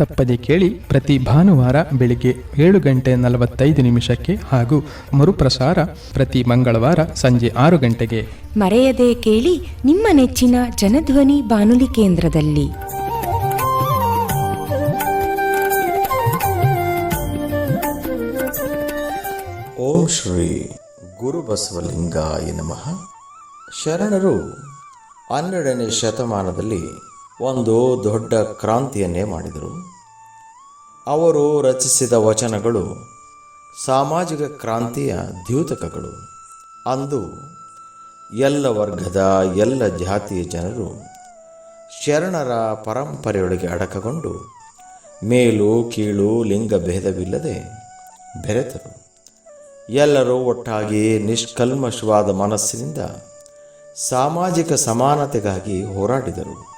ತಪ್ಪದೆ ಕೇಳಿ ಪ್ರತಿ ಭಾನುವಾರ ಬೆಳಿಗ್ಗೆ ಏಳು ಗಂಟೆ ನಲವತ್ತೈದು ನಿಮಿಷಕ್ಕೆ ಹಾಗೂ ಮರುಪ್ರಸಾರ ಪ್ರತಿ ಮಂಗಳವಾರ ಸಂಜೆ ಆರು ಗಂಟೆಗೆ. ಮರೆಯದೆ ಕೇಳಿ ನಿಮ್ಮ ನೆಚ್ಚಿನ ಜನಧ್ವನಿ ಬಾನುಲಿ ಕೇಂದ್ರದಲ್ಲಿ. ಓಂ ಶ್ರೀ ಗುರುಬಸವಲಿಂಗಾಯ ನಮಃ. ಶರಣರು ಹನ್ನೆರಡನೇ ಶತಮಾನದಲ್ಲಿ ಒಂದು ದೊಡ್ಡ ಕ್ರಾಂತಿಯನ್ನೇ ಮಾಡಿದರು. ಅವರು ರಚಿಸಿದ ವಚನಗಳು ಸಾಮಾಜಿಕ ಕ್ರಾಂತಿಯ ದ್ಯೋತಕಗಳು. ಅಂದು ಎಲ್ಲ ವರ್ಗದ ಎಲ್ಲ ಜಾತಿಯ ಜನರು ಶರಣರ ಪರಂಪರೆಯೊಳಗೆ ಅಡಕಗೊಂಡು ಮೇಲು, ಕೀಳು, ಲಿಂಗ ಭೇದವಿಲ್ಲದೆ ಬೆರೆತರು. ಎಲ್ಲರೂ ಒಟ್ಟಾಗಿ ನಿಷ್ಕಲ್ಮಶವಾದ ಮನಸ್ಸಿನಿಂದ ಸಾಮಾಜಿಕ ಸಮಾನತೆಗಾಗಿ ಹೋರಾಡಿದರು.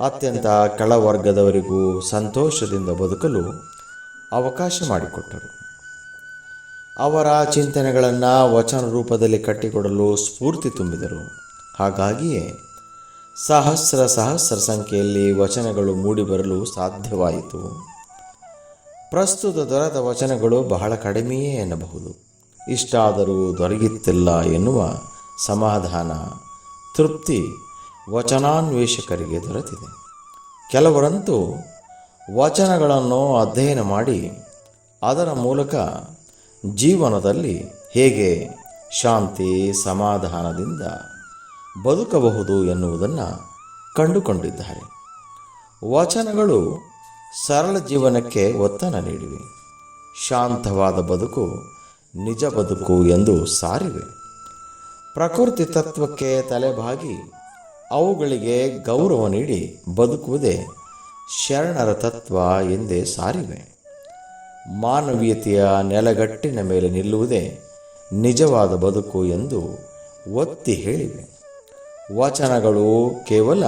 ಅತ್ಯಂತ ಕೆಳವರ್ಗದವರಿಗೂ ಸಂತೋಷದಿಂದ ಬದುಕಲು ಅವಕಾಶ ಮಾಡಿಕೊಟ್ಟರು. ಅವರ ಚಿಂತನೆಗಳನ್ನು ವಚನ ರೂಪದಲ್ಲಿ ಕಟ್ಟಿಕೊಡಲು ಸ್ಫೂರ್ತಿ ತುಂಬಿದರು. ಹಾಗಾಗಿಯೇ ಸಹಸ್ರ ಸಹಸ್ರ ಸಂಖ್ಯೆಯಲ್ಲಿ ವಚನಗಳು ಮೂಡಿಬರಲು ಸಾಧ್ಯವಾಯಿತು. ಪ್ರಸ್ತುತ ದೊರೆತ ವಚನಗಳು ಬಹಳ ಕಡಿಮೆಯೇ ಎನ್ನಬಹುದು. ಇಷ್ಟಾದರೂ ದೊರಗಿತ್ತಿಲ್ಲ ಎನ್ನುವ ಸಮಾಧಾನ, ತೃಪ್ತಿ ವಚನಾನ್ವೇಷಕರಿಗೆ ದೊರೆತಿದೆ. ಕೆಲವರಂತೂ ವಚನಗಳನ್ನು ಅಧ್ಯಯನ ಮಾಡಿ ಅದರ ಮೂಲಕ ಜೀವನದಲ್ಲಿ ಹೇಗೆ ಶಾಂತಿ, ಸಮಾಧಾನದಿಂದ ಬದುಕಬಹುದು ಎನ್ನುವುದನ್ನು ಕಂಡುಕೊಂಡಿದ್ದಾರೆ. ವಚನಗಳು ಸರಳ ಜೀವನಕ್ಕೆ ಒತ್ತನ ನೀಡಿವೆ. ಶಾಂತವಾದ ಬದುಕು ನಿಜ ಬದುಕು ಎಂದು ಸಾರಿವೆ. ಪ್ರಕೃತಿ ತತ್ವಕ್ಕೆ ತಲೆಬಾಗಿ ಅವುಗಳಿಗೆ ಗೌರವ ನೀಡಿ ಬದುಕುವುದೇ ಶರಣರ ತತ್ವ ಎಂದೇ ಸಾರಿವೆ. ಮಾನವೀಯತೆಯ ನೆಲಗಟ್ಟಿನ ಮೇಲೆ ನಿಲ್ಲುವುದೇ ನಿಜವಾದ ಬದುಕು ಎಂದು ಒತ್ತಿ ಹೇಳಿವೆ. ವಚನಗಳು ಕೇವಲ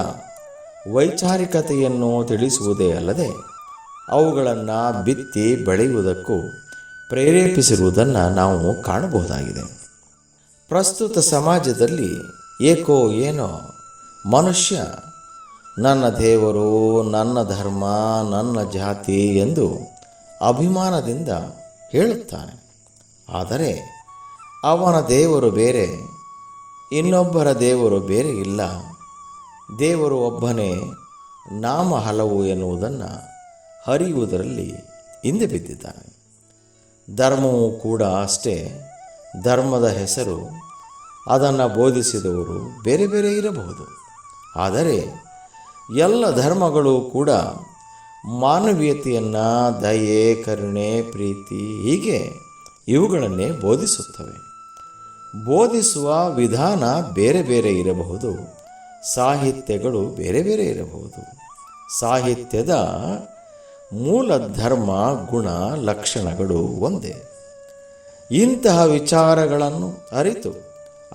ವೈಚಾರಿಕತೆಯನ್ನು ತಿಳಿಸುವುದೇ ಅಲ್ಲದೆ ಅವುಗಳನ್ನು ಬಿತ್ತಿ ಬೆಳೆಯುವುದಕ್ಕೂ ಪ್ರೇರೇಪಿಸಿರುವುದನ್ನು ನಾವು ಕಾಣಬಹುದಾಗಿದೆ. ಪ್ರಸ್ತುತ ಸಮಾಜದಲ್ಲಿ ಏಕೋ ಏನೋ ಮನುಷ್ಯ ನನ್ನ ದೇವರು, ನನ್ನ ಧರ್ಮ, ನನ್ನ ಜಾತಿ ಎಂದು ಅಭಿಮಾನದಿಂದ ಹೇಳುತ್ತಾನೆ. ಆದರೆ ಅವನ ದೇವರು ಬೇರೆ, ಇನ್ನೊಬ್ಬರ ದೇವರು ಬೇರೆ ಇಲ್ಲ. ದೇವರು ಒಬ್ಬನೇ, ನಾಮ ಹಲವು ಎನ್ನುವುದನ್ನು ಹರಿಯುವುದರಲ್ಲಿ ಹಿಂದೆ ಬಿದ್ದಿದ್ದಾನೆ. ಧರ್ಮವು ಕೂಡ ಅಷ್ಟೇ, ಧರ್ಮದ ಹೆಸರು ಅದನ್ನು ಬೋಧಿಸಿದವರು ಬೇರೆ ಬೇರೆ ಇರಬಹುದು. ಆದರೆ ಎಲ್ಲ ಧರ್ಮಗಳು ಕೂಡ ಮಾನವೀಯತೆಯನ್ನು, ದಯೆ, ಕರುಣೆ, ಪ್ರೀತಿ ಹೀಗೆ ಇವುಗಳನ್ನೇ ಬೋಧಿಸುತ್ತವೆ. ಬೋಧಿಸುವ ವಿಧಾನ ಬೇರೆ ಬೇರೆ ಇರಬಹುದು. ಸಾಹಿತ್ಯಗಳು ಬೇರೆ ಬೇರೆ ಇರಬಹುದು. ಸಾಹಿತ್ಯದ ಮೂಲ ಧರ್ಮ, ಗುಣ, ಲಕ್ಷಣಗಳು ಒಂದೇ. ಇಂತಹ ವಿಚಾರಗಳನ್ನು ಅರಿತು,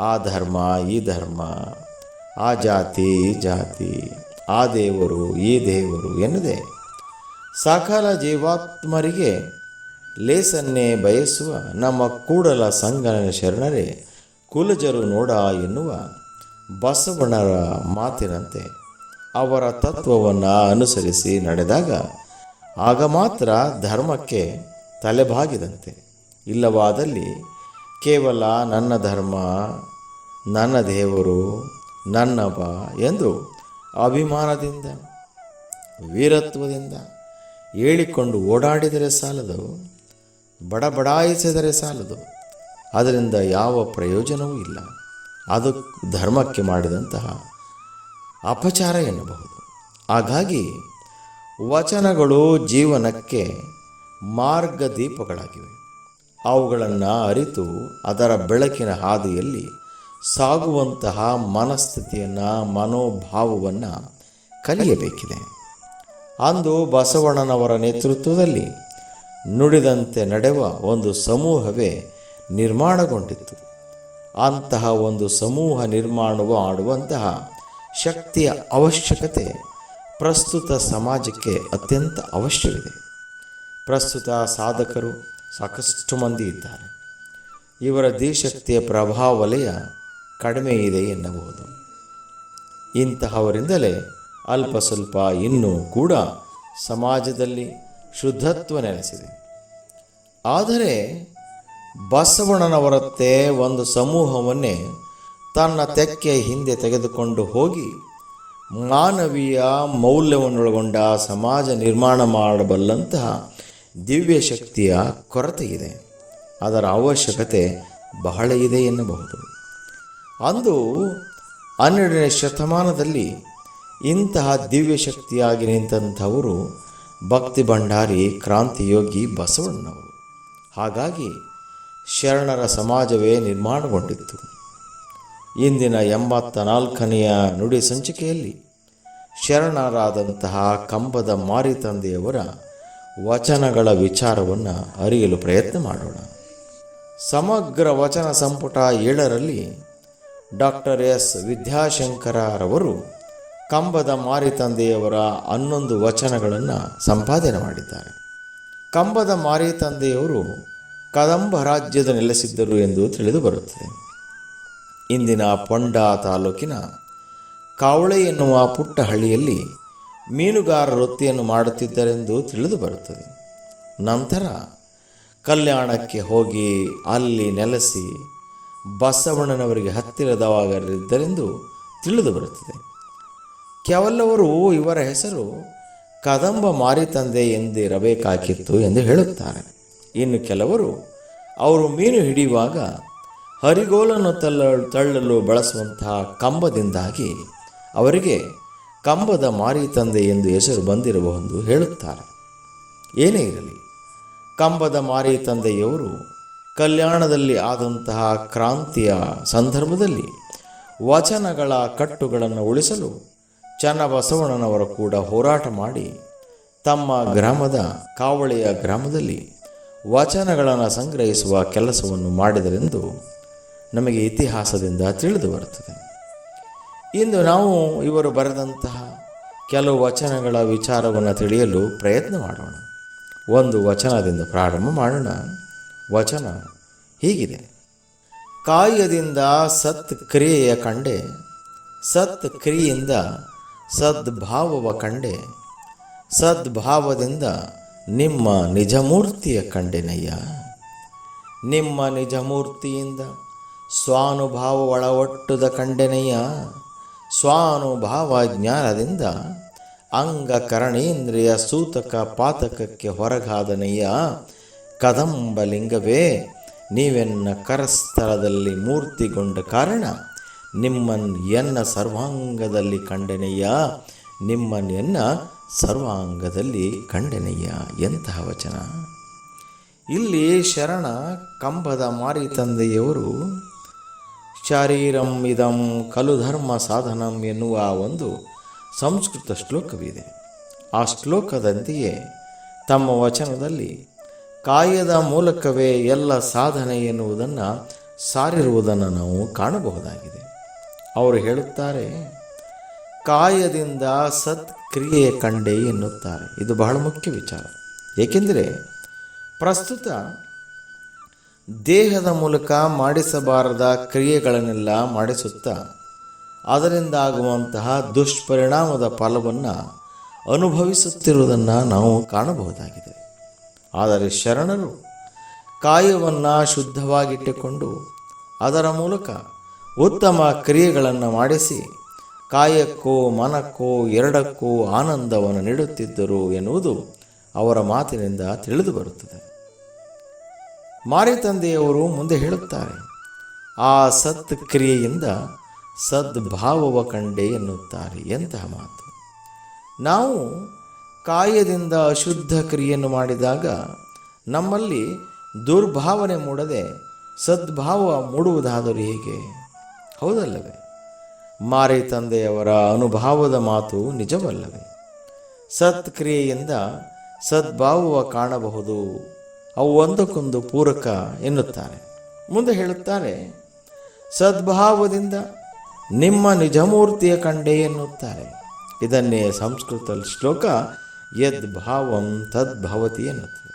ಆ ಧರ್ಮ, ಈ ಧರ್ಮ ಆ ಜಾತಿ ಈ ಜಾತಿ, ಆ ದೇವರು, ಈ ದೇವರು ಎನ್ನದೆ ಸಕಲ ಜೀವಾತ್ಮರಿಗೆ ಲೇಸನ್ನೇ ಬಯಸುವ ನಮ್ಮ ಕೂಡಲ ಸಂಗನ ಶರಣರೇ, ಕುಲಜರು ನೋಡ ಎನ್ನುವ ಬಸವಣ್ಣರ ಮಾತಿನಂತೆ ಅವರ ತತ್ವವನ್ನು ಅನುಸರಿಸಿ ನಡೆದಾಗ ಆಗ ಮಾತ್ರ ಧರ್ಮಕ್ಕೆ ತಲೆಬಾಗಿದಂತೆ. ಇಲ್ಲವಾದಲ್ಲಿ ಕೇವಲ ನನ್ನ ಧರ್ಮ, ನನ್ನ ದೇವರು ನನ್ನವ ಎಂದು ಅಭಿಮಾನದಿಂದ, ವೀರತ್ವದಿಂದ ಹೇಳಿಕೊಂಡು ಓಡಾಡಿದರೆ ಸಾಲದು, ಬಡಬಡಾಯಿಸಿದರೆ ಸಾಲದು. ಅದರಿಂದ ಯಾವ ಪ್ರಯೋಜನವೂ ಇಲ್ಲ. ಅದು ಧರ್ಮಕ್ಕೆ ಮಾಡಿದಂತಹ ಅಪಚಾರ ಎನ್ನಬಹುದು. ಹಾಗಾಗಿ ವಚನಗಳು ಜೀವನಕ್ಕೆ ಮಾರ್ಗದೀಪಗಳಾಗಿವೆ. ಅವುಗಳನ್ನು ಅರಿತು ಅದರ ಬೆಳಕಿನ ಹಾದಿಯಲ್ಲಿ ಸಾಗುವಂತಹ ಮನಸ್ಥಿತಿಯನ್ನು, ಮನೋಭಾವವನ್ನು ಕಲಿಯಬೇಕಿದೆ. ಅಂದು ಬಸವಣ್ಣನವರ ನೇತೃತ್ವದಲ್ಲಿ ನುಡಿದಂತೆ ನಡೆವ ಒಂದು ಸಮೂಹವೇ ನಿರ್ಮಾಣಗೊಂಡಿತ್ತು. ಅಂತಹ ಒಂದು ಸಮೂಹ ನಿರ್ಮಾಣವು ಆಡುವಂತಹ ಶಕ್ತಿಯ ಅವಶ್ಯಕತೆ ಪ್ರಸ್ತುತ ಸಮಾಜಕ್ಕೆ ಅತ್ಯಂತ ಅವಶ್ಯವಿದೆ. ಪ್ರಸ್ತುತ ಸಾಧಕರು ಸಾಕಷ್ಟು ಮಂದಿ ಇದ್ದಾರೆ. ಇವರ ದೇಶಕ್ತಿಯ ಪ್ರಭಾವ ವಲಯ ಕಡಿಮೆ ಇದೆ ಎನ್ನಬಹುದು. ಇಂತಹವರಿಂದಲೇ ಅಲ್ಪ ಸ್ವಲ್ಪ ಇನ್ನೂ ಕೂಡ ಸಮಾಜದಲ್ಲಿ ಶುದ್ಧತ್ವ ನೆಲೆಸಿದೆ. ಆದರೆ ಬಸವಣ್ಣನವರತ್ತೆ ಒಂದು ಸಮೂಹವನ್ನೇ ತನ್ನ ತೆಕ್ಕೆ ಹಿಂದೆ ತೆಗೆದುಕೊಂಡು ಹೋಗಿ ಮಾನವೀಯ ಮೌಲ್ಯವನ್ನೊಳಗೊಂಡ ಸಮಾಜ ನಿರ್ಮಾಣ ಮಾಡಬಲ್ಲಂತಹ ದಿವ್ಯ ಶಕ್ತಿಯ ಕೊರತೆ ಇದೆ ಅದರ ಅವಶ್ಯಕತೆ ಬಹಳ ಇದೆ ಎನ್ನಬಹುದು. ಅಂದು ಹನ್ನೆರಡನೇ ಶತಮಾನದಲ್ಲಿ ಇಂತಹ ದಿವ್ಯ ಶಕ್ತಿಯಾಗಿ ನಿಂತಂಥವರು ಭಕ್ತಿ ಭಂಡಾರಿ ಕ್ರಾಂತಿಯೋಗಿ ಬಸವಣ್ಣವರು. ಹಾಗಾಗಿ ಶರಣರ ಸಮಾಜವೇ ನಿರ್ಮಾಣಗೊಂಡಿತ್ತು. ಇಂದಿನ ಎಂಬತ್ತ ನಾಲ್ಕನೆಯ ನುಡಿ ಸಂಚಿಕೆಯಲ್ಲಿ ಶರಣರಾದಂತಹ ಕಂಬದ ಮಾರಿ ತಂದೆಯವರ ವಚನಗಳ ವಿಚಾರವನ್ನು ಅರಿಯಲು ಪ್ರಯತ್ನ ಮಾಡೋಣ. ಸಮಗ್ರ ವಚನ ಸಂಪುಟ ಏಳರಲ್ಲಿ ಡಾಕ್ಟರ್ ಎಸ್. ವಿದ್ಯಾಶಂಕರರವರು ಕಂಬದ ಮಾರಿ ತಂದೆಯವರ ಹನ್ನೊಂದು ವಚನಗಳನ್ನು ಸಂಪಾದನೆ ಮಾಡಿದ್ದಾರೆ. ಕಂಬದ ಮಾರಿ ತಂದೆಯವರು ಕದಂಬ ರಾಜ್ಯದ ನೆಲೆಸಿದ್ದರು ಎಂದು ತಿಳಿದು ಬರುತ್ತದೆ. ಇಂದಿನ ಪೊಂಡ ತಾಲೂಕಿನ ಕಾವಳೆ ಎನ್ನುವ ಪುಟ್ಟ ಹಳ್ಳಿಯಲ್ಲಿ ಮೀನುಗಾರ ವೃತ್ತಿಯನ್ನು ಮಾಡುತ್ತಿದ್ದರೆಂದು ತಿಳಿದು ಬರುತ್ತದೆ. ನಂತರ ಕಲ್ಯಾಣಕ್ಕೆ ಹೋಗಿ ಅಲ್ಲಿ ನೆಲೆಸಿ ಬಸವಣ್ಣನವರಿಗೆ ಹತ್ತಿರದವಾಗಿದ್ದರೆಂದು ತಿಳಿದು ಬರುತ್ತದೆ. ಕೆಲವರು ಇವರ ಹೆಸರು ಕದಂಬ ಮಾರಿ ತಂದೆ ಎಂದಿರಬೇಕಾಗಿತ್ತು ಎಂದು ಹೇಳುತ್ತಾರೆ. ಇನ್ನು ಕೆಲವರು ಅವರು ಮೀನು ಹಿಡಿಯುವಾಗ ಹರಿಗೋಲನ್ನು ತಳ್ಳ, ತಳ್ಳಲು ಬಳಸುವಂತಹ ಕಂಬದಿಂದಾಗಿ ಅವರಿಗೆ ಕಂಬದ ಮಾರಿ ತಂದೆ ಎಂದು ಹೆಸರು ಬಂದಿರಬಹುದು ಹೇಳುತ್ತಾರೆ. ಏನೇ ಇರಲಿ, ಕಂಬದ ಮಾರಿ ತಂದೆಯವರು ಕಲ್ಯಾಣದಲ್ಲಿ ಆದಂತಹ ಕ್ರಾಂತಿಯ ಸಂದರ್ಭದಲ್ಲಿ ವಚನಗಳ ಕಟ್ಟುಗಳನ್ನು ಉಳಿಸಲು ಚನ್ನಬಸವಣ್ಣನವರು ಕೂಡ ಹೋರಾಟ ಮಾಡಿ ತಮ್ಮ ಗ್ರಾಮದ ಕಾವಳಿಯ ಗ್ರಾಮದಲ್ಲಿ ವಚನಗಳನ್ನು ಸಂಗ್ರಹಿಸುವ ಕೆಲಸವನ್ನು ಮಾಡಿದರೆಂದು ನಮಗೆ ಇತಿಹಾಸದಿಂದ ತಿಳಿದು ಬರುತ್ತದೆ. ಇಂದು ನಾವು ಇವರು ಬರೆದಂತಹ ಕೆಲವು ವಚನಗಳ ವಿಚಾರವನ್ನು ತಿಳಿಯಲು ಪ್ರಯತ್ನ ಮಾಡೋಣ. ಒಂದು ವಚನದಿಂದ ಪ್ರಾರಂಭ ಮಾಡೋಣ. ವಚನ ಹೀಗಿದೆ. ಕಾಯದಿಂದ ಸತ್ ಕ್ರಿಯೆಯ ಕಂಡೆ, ಸತ್ ಕ್ರಿಯೆಯಿಂದ ಸದ್ಭಾವವ ಕಂಡೆ, ಸದ್ಭಾವದಿಂದ ನಿಮ್ಮ ನಿಜಮೂರ್ತಿಯ ಕಂಡೆನಯ್ಯ. ನಿಮ್ಮ ನಿಜಮೂರ್ತಿಯಿಂದ ಸ್ವಾನುಭಾವ ಒಳವಟ್ಟುದ ಕಂಡೆನಯ್ಯ. ಸ್ವಾನುಭಾವ ಜ್ಞಾನದಿಂದ ಅಂಗಕರಣೇಂದ್ರಿಯ ಸೂತಕ ಪಾತಕಕ್ಕೆ ಹೊರಗಾದನಯ್ಯ. ಕದಂಬಲಿಂಗವೇ ನೀವೆನ್ನ ಕರಸ್ಥಳದಲ್ಲಿ ಮೂರ್ತಿಗೊಂಡ ಕಾರಣ, ನಿಮ್ಮನ್ ಎನ್ನ ಸರ್ವಾಂಗದಲ್ಲಿ ಕಂಡೆನಯ್ಯ, ನಿಮ್ಮನ್ ಎನ್ನ ಸರ್ವಾಂಗದಲ್ಲಿ ಕಂಡೆನಯ್ಯ ಎಂತಹ ವಚನ. ಇಲ್ಲಿ ಶರಣ ಕಂಬದ ಮಾರಿ ತಂದೆಯವರು, ಶಾರೀರಂ ಇದಂ ಕಲು ಧರ್ಮ ಸಾಧನಂ ಎನ್ನುವ ಒಂದು ಸಂಸ್ಕೃತ ಶ್ಲೋಕವಿದೆ. ಆ ಶ್ಲೋಕದಂತೆಯೇ ತಮ್ಮ ವಚನದಲ್ಲಿ ಕಾಯದ ಮೂಲಕವೇ ಎಲ್ಲ ಸಾಧನೆ ಎನ್ನುವುದನ್ನು ಸಾರಿರುವುದನ್ನು ನಾವು ಕಾಣಬಹುದಾಗಿದೆ. ಅವರು ಹೇಳುತ್ತಾರೆ, ಕಾಯದಿಂದ ಸತ್ಕ್ರಿಯೆ ಕಂಡೆ ಎನ್ನುತ್ತಾರೆ. ಇದು ಬಹಳ ಮುಖ್ಯ ವಿಚಾರ. ಏಕೆಂದರೆ ಪ್ರಸ್ತುತ ದೇಹದ ಮೂಲಕ ಮಾಡಿಸಬಾರದ ಕ್ರಿಯೆಗಳನ್ನೆಲ್ಲ ಮಾಡಿಸುತ್ತಾ ಅದರಿಂದ ಆಗುವಂತಹ ದುಷ್ಪರಿಣಾಮದ ಫಲವನ್ನು ಅನುಭವಿಸುತ್ತಿರುವುದನ್ನು ನಾವು ಕಾಣಬಹುದಾಗಿದೆ. ಆದರೆ ಶರಣರು ಕಾಯವನ್ನು ಶುದ್ಧವಾಗಿಟ್ಟುಕೊಂಡು ಅದರ ಮೂಲಕ ಉತ್ತಮ ಕ್ರಿಯೆಗಳನ್ನು ಮಾಡಿಸಿ ಕಾಯಕ್ಕೂ ಮನಕ್ಕೂ ಎರಡಕ್ಕೂ ಆನಂದವನ್ನು ನೀಡುತ್ತಿದ್ದರು ಎನ್ನುವುದು ಅವರ ಮಾತಿನಿಂದ ತಿಳಿದು ಬರುತ್ತದೆ. ಮಾರಿತಂದೆಯವರು ಮುಂದೆ ಹೇಳುತ್ತಾರೆ, ಆ ಸತ್ ಕ್ರಿಯೆಯಿಂದ ಸದ್ಭಾವವ ಕಂಡೆ ಎನ್ನುತ್ತಾರೆ ಎಂತಹ ಮಾತು. ನಾವು ಕಾಯದಿಂದ ಅಶುದ್ಧ ಕ್ರಿಯೆಯನ್ನು ಮಾಡಿದಾಗ ನಮ್ಮಲ್ಲಿ ದುರ್ಭಾವನೆ ಮೂಡದೆ ಸದ್ಭಾವ ಮೂಡುವುದಾದರೂ ಹೇಗೆ? ಹೌದಲ್ಲವೇ? ಮಾರಿ ತಂದೆಯವರ ಅನುಭಾವದ ಮಾತು ನಿಜವಲ್ಲವೇ? ಸತ್ಕ್ರಿಯೆಯಿಂದ ಸದ್ಭಾವ ಕಾಣಬಹುದು, ಅವು ಒಂದಕ್ಕೊಂದು ಪೂರಕ ಎನ್ನುತ್ತಾರೆ. ಮುಂದೆ ಹೇಳುತ್ತಾರೆ, ಸದ್ಭಾವದಿಂದ ನಿಮ್ಮ ನಿಜಮೂರ್ತಿಯ ಕಂಡೆ ಎನ್ನುತ್ತಾರೆ. ಇದನ್ನೇ ಸಂಸ್ಕೃತ ಶ್ಲೋಕ ಯದ್ ಭಾವಂ ತದ್ಭವತಿ ಎನ್ನುತ್ತದೆ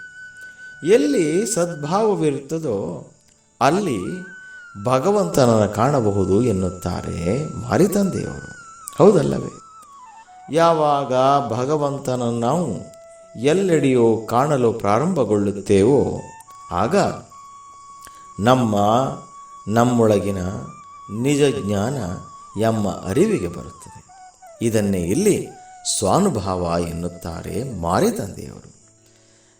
ಎಲ್ಲಿ ಸದ್ಭಾವವಿರುತ್ತದೋ ಅಲ್ಲಿ ಭಗವಂತನನ್ನು ಕಾಣಬಹುದು ಎನ್ನುತ್ತಾರೆ ಮಾರಿತಂದೆಯವರು. ಹೌದಲ್ಲವೇ? ಯಾವಾಗ ಭಗವಂತನನ್ನು ನಾವು ಎಲ್ಲೆಡೆಯೋ ಕಾಣಲು ಪ್ರಾರಂಭಗೊಳ್ಳುತ್ತೇವೋ ಆಗ ನಮ್ಮ ನಮ್ಮೊಳಗಿನ ನಿಜ ಜ್ಞಾನ ಎಂಬ ಅರಿವಿಗೆ ಬರುತ್ತದೆ. ಇದನ್ನೇ ಇಲ್ಲಿ ಸ್ವಾನುಭಾವ ಎನ್ನುತ್ತಾರೆ ಮಾರಿತಂದೆಯವರು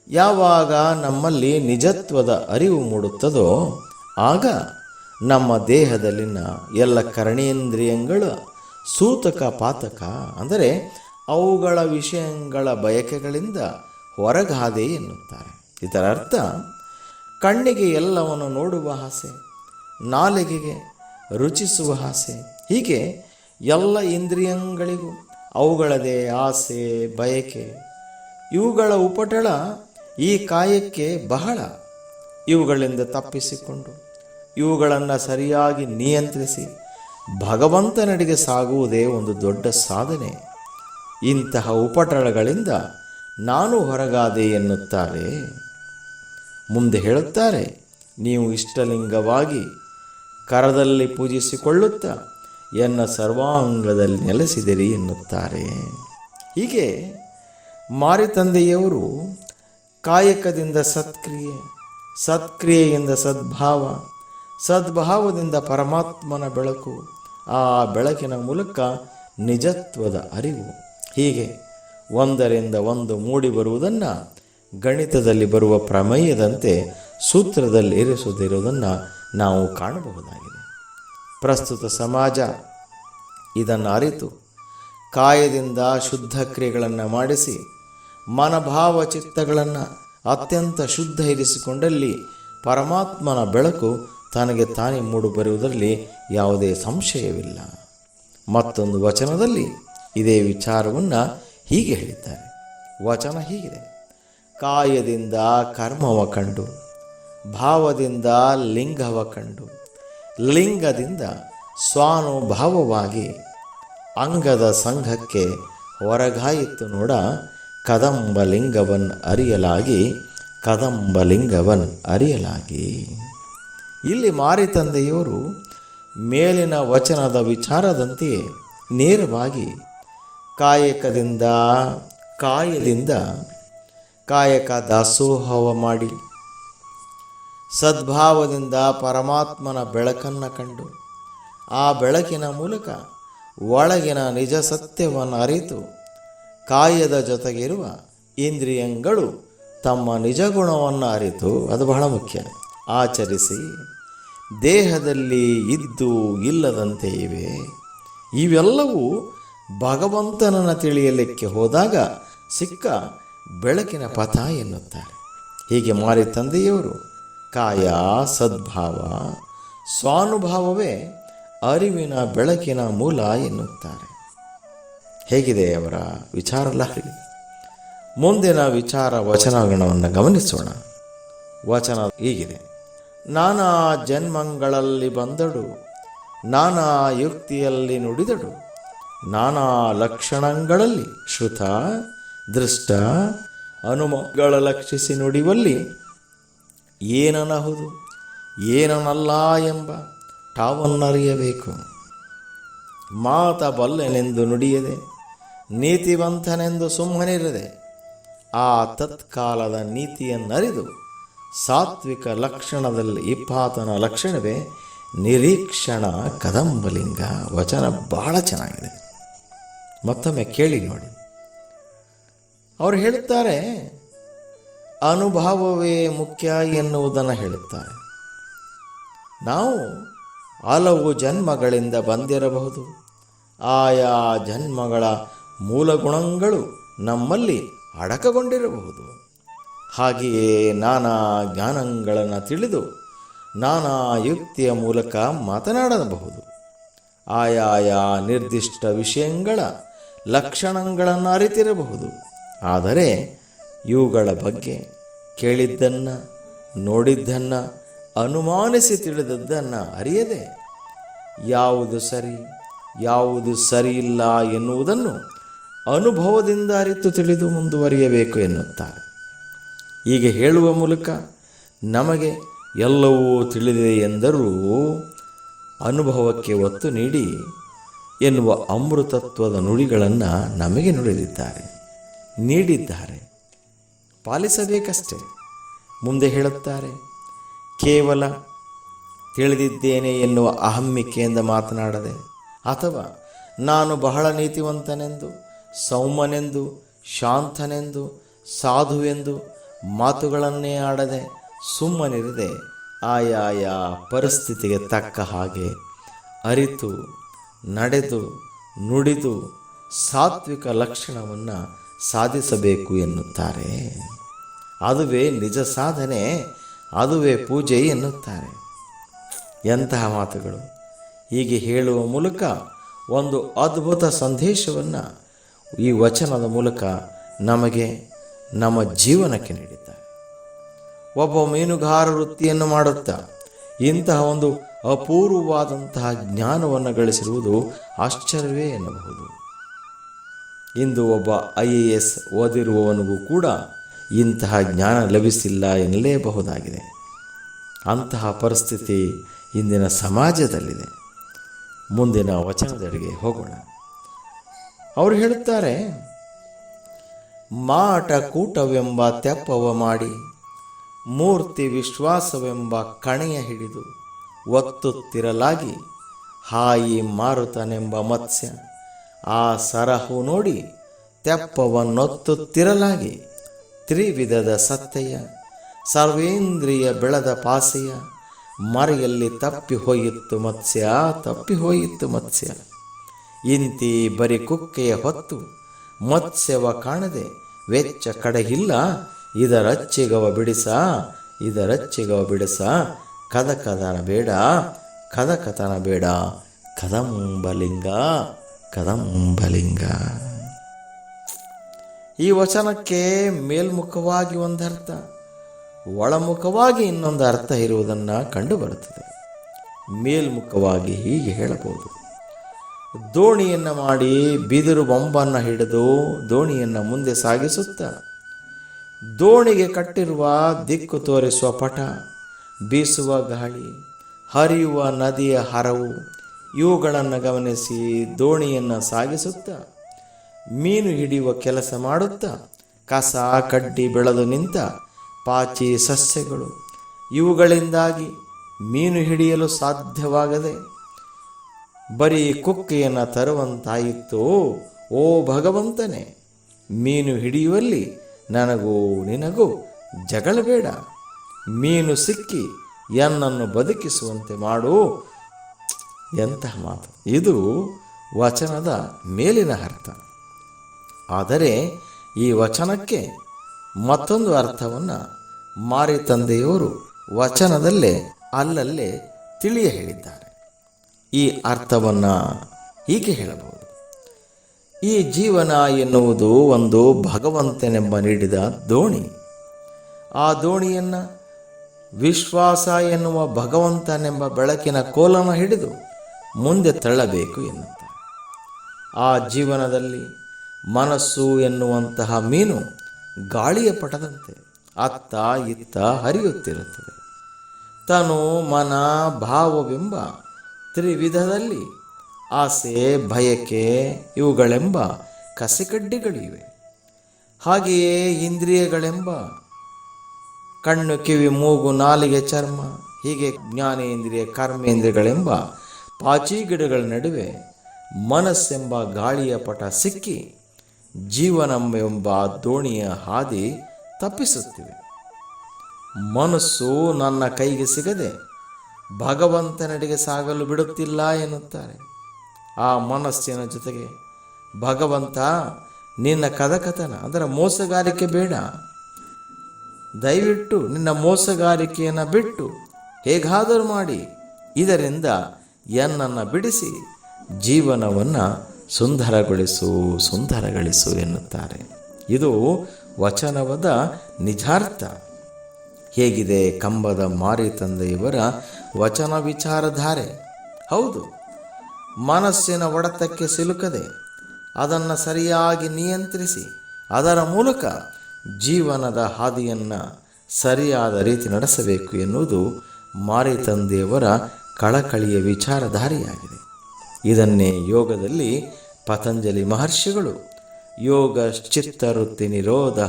ಯಾವಾಗ ನಮ್ಮಲ್ಲಿ ನಿಜತ್ವದ ಅರಿವು ಮೂಡುತ್ತದೋ ಆಗ ನಮ್ಮ ದೇಹದಲ್ಲಿನ ಎಲ್ಲ ಕರಣೇಂದ್ರಿಯಗಳ ಸೂತಕ, ಪಾತಕ, ಅಂದರೆ ಅವುಗಳ ವಿಷಯಗಳ ಬಯಕೆಗಳಿಂದ ಹೊರಗಾದೆ ಎನ್ನುತ್ತಾರೆ. ಇದರ ಅರ್ಥ ಕಣ್ಣಿಗೆ ಎಲ್ಲವನ್ನು ನೋಡುವ ಆಸೆ, ನಾಲಿಗೆಗೆ ರುಚಿಸುವ ಆಸೆ, ಹೀಗೆ ಎಲ್ಲ ಇಂದ್ರಿಯಗಳಿಗೂ ಅವುಗಳದೇ ಆಸೆ, ಬಯಕೆ. ಇವುಗಳ ಉಪಟಳ ಈ ಕಾಯಕ್ಕೆ ಬಹಳ. ಇವುಗಳಿಂದ ತಪ್ಪಿಸಿಕೊಂಡು, ಇವುಗಳನ್ನು ಸರಿಯಾಗಿ ನಿಯಂತ್ರಿಸಿ, ಭಗವಂತನಡೆಗೆ ಸಾಗುವುದೇ ಒಂದು ದೊಡ್ಡ ಸಾಧನೆ. ಇಂತಹ ಉಪಟಳಗಳಿಂದ ನಾನು ಹೊರಗಾದೆ ಎನ್ನುತ್ತಾರೆ. ಮುಂದೆ ಹೇಳುತ್ತಾರೆ, ನೀವು ಇಷ್ಟಲಿಂಗವಾಗಿ ಕರದಲ್ಲಿ ಪೂಜಿಸಿಕೊಳ್ಳುತ್ತಾ ಎನ್ನ ಸರ್ವಾಂಗದಲ್ಲಿ ನೆಲೆಸಿದಿರಿ ಎನ್ನುತ್ತಾರೆ. ಹೀಗೆ ಮಾರಿತಂದೆಯವರು ಕಾಯಕದಿಂದ ಸತ್ಕ್ರಿಯೆ, ಸತ್ಕ್ರಿಯೆಯಿಂದ ಸದ್ಭಾವ, ಸದ್ಭಾವದಿಂದ ಪರಮಾತ್ಮನ ಬೆಳಕು, ಆ ಬೆಳಕಿನ ಮೂಲಕ ನಿಜತ್ವದ ಅರಿವು. ಹೀಗೆ ಒಂದರಿಂದ ಒಂದು ಮೂಡಿ ಬರುವುದನ್ನು ಗಣಿತದಲ್ಲಿ ಬರುವ ಪ್ರಮೇಯದಂತೆ ಸೂತ್ರದಲ್ಲಿ ಇರಿಸುತ್ತಿರುವುದನ್ನು ನಾವು ಕಾಣಬಹುದಾಗಿದೆ. ಪ್ರಸ್ತುತ ಸಮಾಜ ಇದನ್ನು ಅರಿತು ಕಾಯದಿಂದ ಶುದ್ಧ ಕ್ರಿಯೆಗಳನ್ನು ಮಾಡಿಸಿ ಮನಭಾವ ಚಿತ್ತಗಳನ್ನು ಅತ್ಯಂತ ಶುದ್ಧ ಇರಿಸಿಕೊಂಡಲ್ಲಿ ಪರಮಾತ್ಮನ ಬೆಳಕು ತನಗೆ ತಾನೇ ಮೂಡು ಬರುವುದರಲ್ಲಿ ಯಾವುದೇ ಸಂಶಯವಿಲ್ಲ. ಮತ್ತೊಂದು ವಚನದಲ್ಲಿ ಇದೇ ವಿಚಾರವನ್ನು ಹೀಗೆ ಹೇಳಿದ್ದಾರೆ. ವಚನ ಹೀಗಿದೆ. ಕಾಯದಿಂದ ಕರ್ಮವ ಕಂಡು, ಭಾವದಿಂದ ಲಿಂಗವ ಕಂಡು ಲಿಂಗದಿಂದ ಸ್ವಾನುಭಾವವಾಗಿ ಅಂಗದ ಸಂಘಕ್ಕೆ ಹೊರಗಾಯಿತು ನೋಡ. ಕದಂಬಲಿಂಗವನ್ ಅರಿಯಲಾಗಿ ಕದಂಬಲಿಂಗವನ್ ಅರಿಯಲಾಗಿ. ಇಲ್ಲಿ ಮಾರಿತಂದೆಯವರು ಮೇಲಿನ ವಚನದ ವಿಚಾರದಂತೆಯೇ ನೇರವಾಗಿ, ಕಾಯಕದಿಂದ ಕಾಯದಿಂದ ಕಾಯಕ ದಾಸೋಹವ ಮಾಡಿ ಸದ್ಭಾವದಿಂದ ಪರಮಾತ್ಮನ ಬೆಳಕನ್ನು ಕಂಡು ಆ ಬೆಳಕಿನ ಮೂಲಕ ಒಳಗಿನ ನಿಜ ಸತ್ಯವನ್ನು ಅರಿತು ಕಾಯದ ಜೊತೆಗಿರುವ ಇಂದ್ರಿಯಗಳು ತಮ್ಮ ನಿಜ ಗುಣವನ್ನು ಅರಿತು. ಅದು ಬಹಳ ಮುಖ್ಯ. ಆಚರಿಸಿ ದೇಹದಲ್ಲಿ ಇದ್ದು ಇಲ್ಲದಂತೆ ಇವೆ ಇವೆಲ್ಲವೂ ಭಗವಂತನನ್ನು ತಿಳಿಯಲಿಕ್ಕೆ ಹೋದಾಗ ಸಿಕ್ಕ ಬೆಳಕಿನ ಪಥ ಎನ್ನುತ್ತಾರೆ. ಹೀಗೆ ಮಾರಿ ತಂದೆಯವರು ಕಾಯ ಸದ್ಭಾವ. ಸ್ವಾನುಭಾವವೇ ಅರಿವಿನ ಬೆಳಕಿನ ಮೂಲ ಎನ್ನುತ್ತಾರೆ. ಹೇಗಿದೆ ಅವರ ವಿಚಾರ ಲಹರಿ ಮುಂದಿನ ವಿಚಾರ ವಚನಗಣವನ್ನು ಗಮನಿಸೋಣ. ವಚನ ಹೀಗಿದೆ. ನಾನಾ ಜನ್ಮಗಳಲ್ಲಿ ಬಂದಡು ನಾನಾ ಯುಕ್ತಿಯಲ್ಲಿ ನುಡಿದಡು ನಾನಾ ಲಕ್ಷಣಗಳಲ್ಲಿ ಶ್ರುತ, ದೃಷ್ಟ ಹನುಮಗಳ ಲಕ್ಷಿಸಿ ನುಡಿವಲ್ಲಿ ಏನನಹುದು? ಏನನಲ್ಲ ಎಂಬ ಟಾವನ್ನರಿಯಬೇಕು. ಮಾತ ಬಲ್ಲೆನೆಂದು ನುಡಿಯದೆ, ನೀತಿವಂತನೆಂದು ಸುಮ್ಮನಿರದೆ, ಆ ತತ್ಕಾಲದ ನೀತಿಯನ್ನರಿದು ಸಾತ್ವಿಕ ಲಕ್ಷಣದಲ್ಲಿ ಇಪ್ಪಾತನ ಲಕ್ಷಣವೇ ನಿರೀಕ್ಷಣ ಕದಂಬಲಿಂಗ ವಚನ ಬಹಳ ಚೆನ್ನಾಗಿದೆ. ಮತ್ತೊಮ್ಮೆ ಕೇಳಿ ನೋಡಿ. ಅವರು ಹೇಳುತ್ತಾರೆ ಅನುಭವವೇ ಮುಖ್ಯ ಎನ್ನುವುದನ್ನು ಹೇಳುತ್ತಾರೆ. ನಾವು ಹಲವು ಜನ್ಮಗಳಿಂದ ಬಂದಿರಬಹುದು. ಆಯಾ ಜನ್ಮಗಳ ಮೂಲ ಗುಣಗಳು ನಮ್ಮಲ್ಲಿ ಅಡಕಗೊಂಡಿರಬಹುದು. ಹಾಗೆಯೇ ನಾನಾ ಜ್ಞಾನಗಳನ್ನು ತಿಳಿದು ನಾನಾ ಯುಕ್ತಿಯ ಮೂಲಕ ಮಾತನಾಡಬಹುದು. ಆಯಾಯ ನಿರ್ದಿಷ್ಟ ವಿಷಯಗಳ ಲಕ್ಷಣಗಳನ್ನು ಅರಿತಿರಬಹುದು. ಆದರೆ ಇವುಗಳ ಬಗ್ಗೆ ಕೇಳಿದ್ದನ್ನು, ನೋಡಿದ್ದನ್ನು, ಅನುಮಾನಿಸಿ ತಿಳಿದದ್ದನ್ನು ಅರಿಯದೆ ಯಾವುದು ಸರಿ, ಯಾವುದು ಸರಿಯಿಲ್ಲ ಎನ್ನುವುದನ್ನು ಅನುಭವದಿಂದ ಅರಿತು ತಿಳಿದು ಮುಂದುವರಿಯಬೇಕು ಎನ್ನುತ್ತಾರೆ. ಹೀಗೆ ಹೇಳುವ ಮೂಲಕ ನಮಗೆ ಎಲ್ಲವೂ ತಿಳಿದಿದೆ ಎಂದರೂ ಅನುಭವಕ್ಕೆ ಒತ್ತು ನೀಡಿ ಎನ್ನುವ ಅಮೃತತ್ವದ ನುಡಿಗಳನ್ನು ನಮಗೆ ನುಡಿದಿದ್ದಾರೆ, ನೀಡಿದ್ದಾರೆ. ಪಾಲಿಸಬೇಕಷ್ಟೇ. ಮುಂದೆ ಹೇಳುತ್ತಾರೆ, ಕೇವಲ ತಿಳಿದಿದ್ದೇನೆ ಎನ್ನುವ ಅಹಮ್ಮಿಕೆಯಿಂದ ಮಾತನಾಡದೆ, ಅಥವಾ ನಾನು ಬಹಳ ನೀತಿವಂತನೆಂದು, ಸೌಮ್ಯನೆಂದು, ಶಾಂತನೆಂದು, ಸಾಧುವೆಂದು ಮಾತುಗಳನ್ನೇ ಆಡದೆ ಸುಮ್ಮನಿರದೆ ಆಯಾಯ ಪರಿಸ್ಥಿತಿಗೆ ತಕ್ಕ ಹಾಗೆ ಅರಿತು, ನಡೆದು, ನುಡಿದು ಸಾತ್ವಿಕ ಲಕ್ಷಣವನ್ನು ಸಾಧಿಸಬೇಕು ಎನ್ನುತ್ತಾರೆ. ಅದುವೇ ನಿಜ ಸಾಧನೆ, ಅದುವೇ ಪೂಜೆ ಎನ್ನುತ್ತಾರೆ. ಎಂತಹ ಮಾತುಗಳು. ಹೀಗೆ ಹೇಳುವ ಮೂಲಕ ಒಂದು ಅದ್ಭುತ ಸಂದೇಶವನ್ನು ಈ ವಚನದ ಮೂಲಕ ನಮಗೆ ನಮ್ಮ ಜೀವನಕ್ಕೆ ನೀಡಿದ್ದಾರೆ. ಒಬ್ಬ ಮೀನುಗಾರ ವೃತ್ತಿಯನ್ನು ಮಾಡುತ್ತಾ ಇಂತಹ ಒಂದು ಅಪೂರ್ವವಾದಂತಹ ಜ್ಞಾನವನ್ನು ಗಳಿಸಿರುವುದು ಆಶ್ಚರ್ಯವೇ ಎನ್ನಬಹುದು. ಇಂದು ಒಬ್ಬ ಐ ಎ ಎಸ್ ಓದಿರುವವನಿಗೂ ಕೂಡ ಇಂತಹ ಜ್ಞಾನ ಲಭಿಸಿಲ್ಲ ಎನ್ನಲೇಬಹುದಾಗಿದೆ. ಅಂತಹ ಪರಿಸ್ಥಿತಿ ಇಂದಿನ ಸಮಾಜದಲ್ಲಿದೆ. ಮುಂದಿನ ವಚನದೆಡೆಗೆ ಹೋಗೋಣ. ಅವರು ಹೇಳುತ್ತಾರೆ, ಮಾಟ ಕೂಟವೆಂಬ ತೆಪ್ಪವ ಮಾಡಿ, ಮೂರ್ತಿ ವಿಶ್ವಾಸವೆಂಬ ಕಣೆಯ ಹಿಡಿದು ಒತ್ತುತ್ತಿರಲಾಗಿ ಹಾಯಿ ಮಾರುತನೆಂಬ ಮತ್ಸ್ಯ, ಆ ಸರಹು ನೋಡಿ ತೆಪ್ಪವನ್ನೊತ್ತುತ್ತಿರಲಾಗಿ ತ್ರಿವಿಧದ ಸತ್ತೆಯ, ಸರ್ವೇಂದ್ರಿಯ ಬೆಳೆದ ಪಾಸೆಯ, ಮರೆಯಲ್ಲಿ ತಪ್ಪಿ ಹೋಯಿತ್ತು ಮತ್ಸ್ಯ, ತಪ್ಪಿ ಹೋಯಿತ್ತು ಮತ್ಸ್ಯ. ಇಂತಿ ಬರಿ ಕುಕ್ಕೆಯ ಹೊತ್ತು ಮತ್ಸ್ಯವ ಕಾಣದೆ ವೆಚ್ಚ ಕಡೆಗಿಲ್ಲ ಇದರಚ್ಚಿಗವ ಬಿಡಿಸ ಇದರಚ್ಚಿಗವ ಬಿಡಿಸ ಕದ ಕದನ ಬೇಡ ಕದ ಕಥನ ಬೇಡ, ಕದಂಬಲಿಂಗ ಕದಂಬಲಿಂಗ. ಈ ವಚನಕ್ಕೆ ಮೇಲ್ಮುಖವಾಗಿ ಒಂದರ್ಥ, ಒಳಮುಖವಾಗಿ ಇನ್ನೊಂದು ಅರ್ಥ ಇರುವುದನ್ನು ಕಂಡುಬರುತ್ತದೆ. ಮೇಲ್ಮುಖವಾಗಿ ಹೀಗೆ ಹೇಳಬಹುದು. ದೋಣಿಯನ್ನು ಮಾಡಿ ಬಿದಿರು ಬೊಂಬನ್ನು ಹಿಡಿದು ದೋಣಿಯನ್ನು ಮುಂದೆ ಸಾಗಿಸುತ್ತ, ದೋಣಿಗೆ ಕಟ್ಟಿರುವ ದಿಕ್ಕು ತೋರಿಸುವ ಪಟ, ಬೀಸುವ ಗಾಳಿ, ಹರಿಯುವ ನದಿಯ ಹರವು, ಇವುಗಳನ್ನು ಗಮನಿಸಿ ದೋಣಿಯನ್ನು ಸಾಗಿಸುತ್ತಾ ಮೀನು ಹಿಡಿಯುವ ಕೆಲಸ ಮಾಡುತ್ತಾ, ಕಸ, ಕಡ್ಡಿ ಬೆಳೆದು ನಿಂತ ಪಾಚಿ ಸಸ್ಯಗಳು. ಇವುಗಳಿಂದಾಗಿ ಮೀನು ಹಿಡಿಯಲು ಸಾಧ್ಯವಾಗದೆ ಬರೀ ಕುಕ್ಕೆಯನ್ನು ತರುವಂತಾಯಿತು ಓ ಭಗವಂತನೇ, ಮೀನು ಹಿಡಿಯುವಲ್ಲಿ ನನಗೂ ನಿನಗೂ ಜಗಳ ಬೇಡ. ಮೀನು ಸಿಕ್ಕಿ ಎನ್ನನ್ನು ಬದುಕಿಸುವಂತೆ ಮಾಡು. ಎಂತಹ ಮಾತು. ಇದು ವಚನದ ಮೇಲಿನ ಅರ್ಥ. ಆದರೆ ಈ ವಚನಕ್ಕೆ ಮತ್ತೊಂದು ಅರ್ಥವನ್ನು ಮಾರಿ ತಂದೆಯವರು ವಚನದಲ್ಲೇ ಅಲ್ಲಲ್ಲೇ ತಿಳಿಯ ಹೇಳಿದ್ದಾರೆ. ಈ ಅರ್ಥವನ್ನು ಹೀಗೆ ಹೇಳಬಹುದು. ಈ ಜೀವನ ಎನ್ನುವುದು ಒಂದು ಭಗವಂತನೆಂಬ ನೀಡಿದ ದೋಣಿ. ಆ ದೋಣಿಯನ್ನು ವಿಶ್ವಾಸ ಎನ್ನುವ ಭಗವಂತನೆಂಬ ಬೆಳಕಿನ ಕೋಲನ ಹಿಡಿದು ಮುಂದೆ ತಳ್ಳಬೇಕು ಎನ್ನುತ್ತಾರೆ. ಆ ಜೀವನದಲ್ಲಿ ಮನಸ್ಸು ಎನ್ನುವಂತಹ ಮೀನು ಗಾಳಿಯ ಪಟದಂತೆ ಅತ್ತ ಇತ್ತ ಹರಿಯುತ್ತಿರುತ್ತದೆ. ತನು ಮನ ಭಾವವೆಂಬ ತ್ರಿವಿಧದಲ್ಲಿ ಆಸೆ ಭಯಕೆ ಇವುಗಳೆಂಬ ಕಸಿಕಡ್ಡಿಗಳಿವೆ. ಹಾಗೆಯೇ ಇಂದ್ರಿಯಗಳೆಂಬ ಕಣ್ಣು, ಕಿವಿ, ಮೂಗು, ನಾಲಿಗೆ, ಚರ್ಮ, ಹೀಗೆ ಜ್ಞಾನೇಂದ್ರಿಯ, ಕರ್ಮೇಂದ್ರಿಯಗಳೆಂಬ ಪಾಚಿಗಿಡಗಳ ನಡುವೆ ಮನಸ್ಸೆಂಬ ಗಾಳಿಯ ಪಟ ಸಿಕ್ಕಿ ಜೀವನವೆಂಬ ದೋಣಿಯ ಹಾದಿ ತಪ್ಪಿಸುತ್ತಿವೆ. ಮನಸ್ಸು ನನ್ನ ಕೈಗೆ ಸಿಗದೆ ಭಗವಂತನಡೆಗೆ ಸಾಗಲು ಬಿಡುತ್ತಿಲ್ಲ ಎನ್ನುತ್ತಾರೆ. ಆ ಮನಸ್ಸಿನ ಜೊತೆಗೆ ಭಗವಂತ ನಿನ್ನ ಕದಕತನ, ಅಂದರೆ ಮೋಸಗಾರಿಕೆ ಬೇಡ. ದಯವಿಟ್ಟು ನಿನ್ನ ಮೋಸಗಾರಿಕೆಯನ್ನು ಬಿಟ್ಟು ಹೇಗಾದರೂ ಮಾಡಿ, ಇದರಿಂದ ಎನ್ನನ್ನು ಬಿಡಿಸಿ ಜೀವನವನ್ನು ಸುಂದರಗೊಳಿಸು ಸುಂದರಗೊಳಿಸು ಎನ್ನುತ್ತಾರೆ. ಇದು ವಚನವದ ನಿಜಾರ್ಥ. ಹೇಗಿದೆ ಕಂಬದ ಮಾರಿ ತಂದೆಯವರ ವಚನ ವಿಚಾರಧಾರೆ? ಹೌದು, ಮನಸ್ಸಿನ ಒಡತಕ್ಕೆ ಸಿಲುಕದೆ ಅದನ್ನು ಸರಿಯಾಗಿ ನಿಯಂತ್ರಿಸಿ ಅದರ ಮೂಲಕ ಜೀವನದ ಹಾದಿಯನ್ನು ಸರಿಯಾದ ರೀತಿ ನಡೆಸಬೇಕು ಎನ್ನುವುದು ಮಾರಿ ತಂದೆಯವರ ಕಳಕಳಿಯ ವಿಚಾರಧಾರೆಯಾಗಿದೆ. ಇದನ್ನೇ ಯೋಗದಲ್ಲಿ ಪತಂಜಲಿ ಮಹರ್ಷಿಗಳು ಯೋಗ ಚಿತ್ತವೃತ್ತಿ ನಿರೋಧ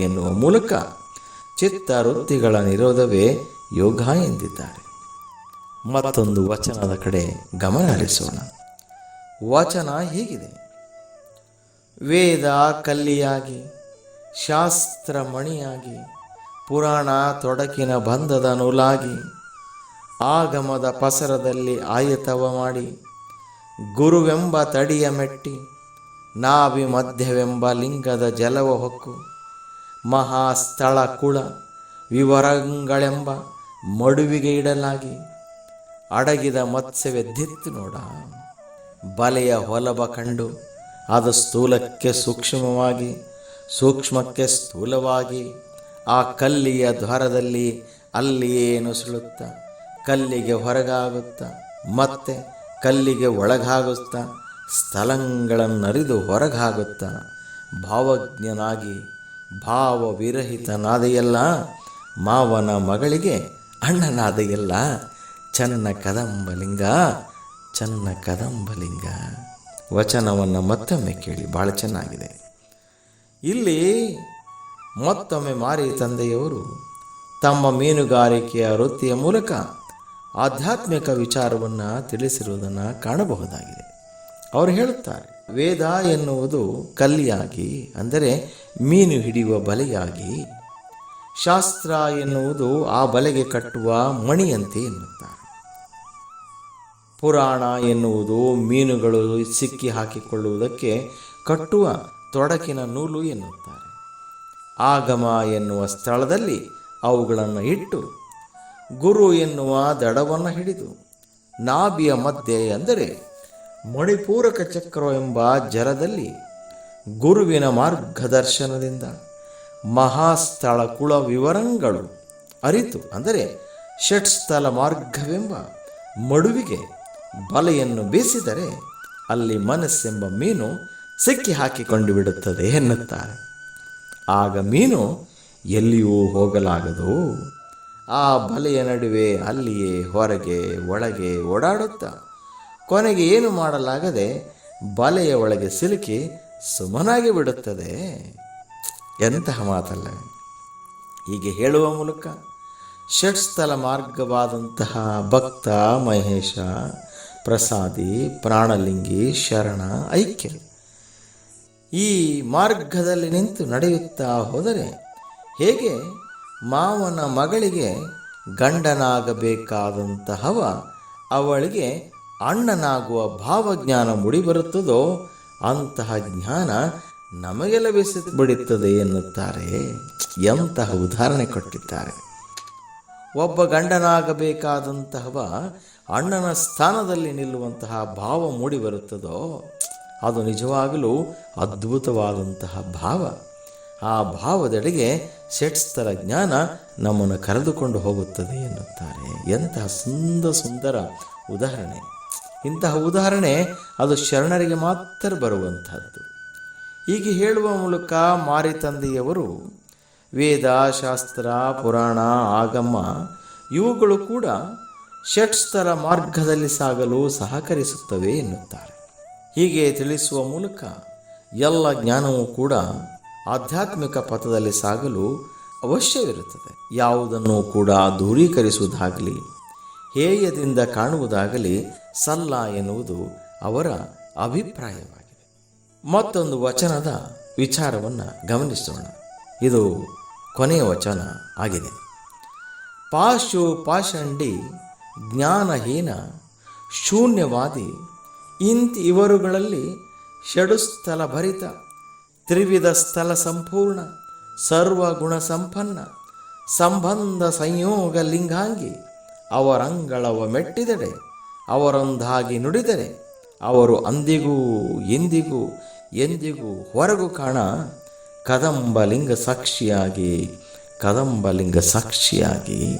ಎನ್ನುವ ಮೂಲಕ ಚಿತ್ತವೃತ್ತಿಗಳ ನಿರೋಧವೇ ಯೋಗ ಎಂದಿದ್ದಾರೆ. ಮತ್ತೊಂದು ವಚನದ ಕಡೆ ಗಮನ ಹರಿಸೋಣ. ವಚನ ಹೀಗಿದೆ. ವೇದ ಕಲ್ಲಿಯಾಗಿ ಶಾಸ್ತ್ರ ಮಣಿಯಾಗಿ ಪುರಾಣ ತೊಡಕಿನ ಬಂಧದ ನೂಲಾಗಿ, ಆಗಮದ ಪಸರದಲ್ಲಿ ಆಯತವ ಮಾಡಿ ಗುರುವೆಂಬ ತಡಿಯ ಮೆಟ್ಟಿ, ನಾಭಿ ಮಧ್ಯವೆಂಬ ಲಿಂಗದ ಜಲವ ಹೊಕ್ಕು, ಮಹಾಸ್ಥಳ ಕುಳ, ವಿವರಗಳೆಂಬ ಮಡುವಿಗೆ ಇಡಲಾಗಿ, ಅಡಗಿದ ಮತ್ಸ್ಯವೆದ್ದಿತ್ತು ನೋಡ. ಬಲೆಯ ಹೊಲಬ ಕಂಡು ಅದು ಸ್ಥೂಲಕ್ಕೆ ಸೂಕ್ಷ್ಮವಾಗಿ, ಸೂಕ್ಷ್ಮಕ್ಕೆ ಸ್ಥೂಲವಾಗಿ, ಆ ಕಲ್ಲಿಯ ದ್ವಾರದಲ್ಲಿ ಅಲ್ಲಿಯೇ ನುಸುಳುತ್ತ, ಕಲ್ಲಿಗೆ ಹೊರಗಾಗುತ್ತ, ಮತ್ತೆ ಕಲ್ಲಿಗೆ ಒಳಗಾಗುತ್ತ ಸ್ಥಳಗಳನ್ನರಿದು ಹೊರಗಾಗುತ್ತ ಭಾವಜ್ಞನಾಗಿ ಭಾವವಿರಹಿತನಾದೆಯಲ್ಲ, ಮಾವನ ಮಗಳಿಗೆ ಅಣ್ಣನಾದೆಯಲ್ಲ, ಚನ್ನ ಕದಂಬಲಿಂಗ ಚನ್ನ ಕದಂಬಲಿಂಗ. ವಚನವನ್ನು ಮತ್ತೊಮ್ಮೆ ಕೇಳಿ, ಭಾಳ ಚೆನ್ನಾಗಿದೆ. ಇಲ್ಲಿ ಮತ್ತೊಮ್ಮೆ ಮಾರಿ ತಂದೆಯವರು ತಮ್ಮ ಮೀನುಗಾರಿಕೆಯ ವೃತ್ತಿಯ ಮೂಲಕ ಆಧ್ಯಾತ್ಮಿಕ ವಿಚಾರವನ್ನು ತಿಳಿಸಿರುವುದನ್ನು ಕಾಣಬಹುದಾಗಿದೆ. ಅವರು ಹೇಳುತ್ತಾರೆ, ವೇದ ಎನ್ನುವುದು ಕಲ್ಲಿಯಾಗಿ, ಅಂದರೆ ಮೀನು ಹಿಡಿಯುವ ಬಲೆಯಾಗಿ, ಶಾಸ್ತ್ರ ಎನ್ನುವುದು ಆ ಬಲೆಗೆ ಕಟ್ಟುವ ಮಣಿಯಂತೆ ಎನ್ನುತ್ತಾರೆ. ಪುರಾಣ ಎನ್ನುವುದು ಮೀನುಗಳು ಸಿಕ್ಕಿ ಹಾಕಿಕೊಳ್ಳುವುದಕ್ಕೆ ಕಟ್ಟುವ ತೊಡಕಿನ ನೂಲು ಎನ್ನುತ್ತಾರೆ. ಆಗಮ ಎನ್ನುವ ಸ್ಥಳದಲ್ಲಿ ಅವುಗಳನ್ನು ಇಟ್ಟು ಗುರು ಎನ್ನುವ ದಡವನ್ನು ಹಿಡಿದು ನಾಭಿಯ ಮಧ್ಯೆ ಅಂದರೆ ಮಣಿಪೂರಕ ಚಕ್ರ ಎಂಬ ಜಲದಲ್ಲಿ ಗುರುವಿನ ಮಾರ್ಗದರ್ಶನದಿಂದ ಮಹಾಸ್ಥಳ ಕುಳ ವಿವರಗಳು ಅರಿತು, ಅಂದರೆ ಷಟ್ಸ್ಥಲ ಮಾರ್ಗವೆಂಬ ಮಡುವಿಗೆ ಬಲೆಯನ್ನು ಬೀಸಿದರೆ ಅಲ್ಲಿ ಮನಸ್ಸೆಂಬ ಮೀನು ಸಿಕ್ಕಿ ಹಾಕಿಕೊಂಡು ಬಿಡುತ್ತದೆ ಎನ್ನುತ್ತಾರೆ. ಆಗ ಮೀನು ಎಲ್ಲಿಯೂ ಹೋಗಲಾಗದು. ಆ ಬಲೆಯ ನಡುವೆ ಅಲ್ಲಿಯೇ ಹೊರಗೆ ಒಳಗೆ ಓಡಾಡುತ್ತಾ. ಕೊನೆಗೆ ಏನು ಮಾಡಲಾಗದೆ ಬಲೆಯ ಒಳಗೆ ಸಿಲುಕಿ ಸುಮನಾಗಿ ಬಿಡುತ್ತದೆ. ಎಂತಹ ಮಾತಲ್ಲ. ಹೀಗೆ ಹೇಳುವ ಮೂಲಕ ಷಟ್ಸ್ಥಲ ಮಾರ್ಗವಾದಂತಹ ಭಕ್ತ ಮಹೇಶ, ಪ್ರಸಾದಿ, ಪ್ರಾಣಲಿಂಗಿ, ಶರಣ, ಐಕ್ಯ ಈ ಮಾರ್ಗದಲ್ಲಿ ನಿಂತು ನಡೆಯುತ್ತಾ ಹೋದರೆ ಹೇಗೆ? ಮಾವನ ಮಗಳಿಗೆ ಗಂಡನಾಗಬೇಕಾದಂತಹವ ಅವಳಿಗೆ ಅಣ್ಣನಾಗುವ ಭಾವಜ್ಞಾನ ಮುಡಿಬರುತ್ತದೋ ಅಂತಹ ಜ್ಞಾನ ನಮಗೆ ಲಭಿಸಿ ಬಿಡುತ್ತದೆ ಎನ್ನುತ್ತಾರೆ. ಎಂತಹ ಉದಾಹರಣೆ ಕೊಟ್ಟಿದ್ದಾರೆ. ಒಬ್ಬ ಗಂಡನಾಗಬೇಕಾದಂತಹವ ಅಣ್ಣನ ಸ್ಥಾನದಲ್ಲಿ ನಿಲ್ಲುವಂತಹ ಭಾವ ಮೂಡಿಬರುತ್ತದೋ, ಅದು ನಿಜವಾಗಲೂ ಅದ್ಭುತವಾದಂತಹ ಭಾವ. ಆ ಭಾವದೆಡೆಗೆ ಷಟ್ಸ್ಥರ ಜ್ಞಾನ ನಮ್ಮನ್ನು ಕರೆದುಕೊಂಡು ಹೋಗುತ್ತದೆ ಎನ್ನುತ್ತಾರೆ. ಎಂತಹ ಸುಂದರ ಸುಂದರ ಉದಾಹರಣೆ. ಇಂತಹ ಉದಾಹರಣೆ ಅದು ಶರಣರಿಗೆ ಮಾತ್ರ ಬರುವಂತಹದ್ದು. ಹೀಗೆ ಹೇಳುವ ಮೂಲಕ ಮಾರಿ ತಂದೆಯವರು ವೇದ ಶಾಸ್ತ್ರ ಪುರಾಣ, ಆಗಮ ಇವುಗಳು ಕೂಡ ಷಟ್ಸ್ತರ ಮಾರ್ಗದಲ್ಲಿ ಸಾಗಲು ಸಹಕರಿಸುತ್ತವೆ ಎನ್ನುತ್ತಾರೆ. ಹೀಗೆ ತಿಳಿಸುವ ಮೂಲಕ ಎಲ್ಲ ಜ್ಞಾನವೂ ಕೂಡ ಆಧ್ಯಾತ್ಮಿಕ ಪಥದಲ್ಲಿ ಸಾಗಲು ಅವಶ್ಯವಿರುತ್ತದೆ. ಯಾವುದನ್ನು ಕೂಡ ದೂರೀಕರಿಸುವುದಾಗಲಿ, ಹೇಯದಿಂದ ಕಾಣುವುದಾಗಲಿ ಸಲ್ಲ ಎನ್ನುವುದು ಅವರ ಅಭಿಪ್ರಾಯವಾಗಿದೆ. ಮತ್ತೊಂದು ವಚನದ ವಿಚಾರವನ್ನು ಗಮನಿಸೋಣ. ಇದು ಕೊನೆಯ ವಚನ ಆಗಿದೆ. ಪಾಶು ಪಾಷಂಡಿ ಜ್ಞಾನಹೀನ ಶೂನ್ಯವಾದಿ ಇಂತ ಇವರುಗಳಲ್ಲಿ ಷಡುಸ್ಥಲ ಭರಿತ ತ್ರಿವಿಧ ಸ್ಥಳ ಸಂಪೂರ್ಣ ಸರ್ವಗುಣ ಸಂಪನ್ನ, ಸಂಬಂಧ ಸಂಯೋಗ ಲಿಂಗಾಂಗಿ, ಅವರಂಗಳವ ಮೆಟ್ಟಿದರೆ ಅವರೊಂದಾಗಿ ನುಡಿದರೆ, ಅವರು ಅಂದಿಗೂ ಎಂದಿಗೂ ಎಂದಿಗೂ ಹೊರಗು ಕಾಣ, ಕದಂಬಲಿಂಗ ಸಾಕ್ಷಿಯಾಗಿ ಕದಂಬಲಿಂಗ ಸಾಕ್ಷಿಯಾಗಿ.